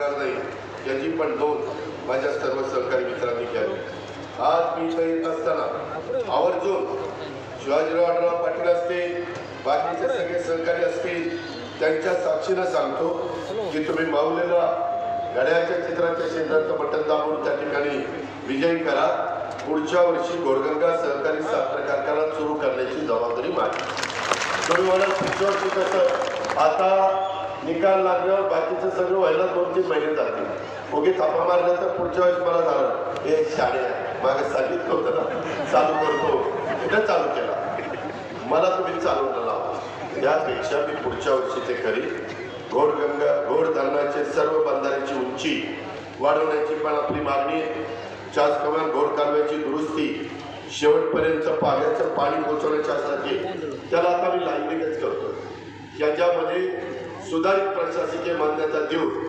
नाही याची पण नोंद माझ्या सर्व सहकारी मित्रांनी घ्यावी. आज मी इथं येत असताना आवर्जून शिवाजीराव आढळराव पाटील असतील बाकीचे सगळे सहकारी असतील त्यांच्या साक्षीनं सांगतो की तुम्ही मावलेला घड्याच्या चित्राच्या शेजारचं बटन दाबून त्या ठिकाणी विजयी करा. पुढच्या वर्षी गोरगंगा सहकारी साखर कारखाना सुरू करण्याची जबाबदारी माझी. तुम्ही म्हणाल पुढच्या वर्षी कसं आता निकाल लागल्यावर बाकीचं सगळं व्हायला दोन तीन महिने जातील. ओके थापा मारलं तर पुढच्या वेळेस मला झालं हे शाळे मागे सांगितलं होतं ना चालू करतो. कुठं चालू केला. मला तुम्ही चालवलं लावा. त्यापेक्षा मी पुढच्या वर्षी ते करीन. घोडगंगा घोड धरणाचे सर्व बंधाऱ्याची उंची वाढवण्याची पण आपली मागणी आहे. त्याचप्रमाणे घोड कालव्याची दुरुस्ती शेवटपर्यंत पाण्याचं पाणी पोहोचवण्याच्यासाठी त्याला आता मी लाईनीकच करतो याच्यामध्ये सुधारित प्रशासकीय मान्यता देऊन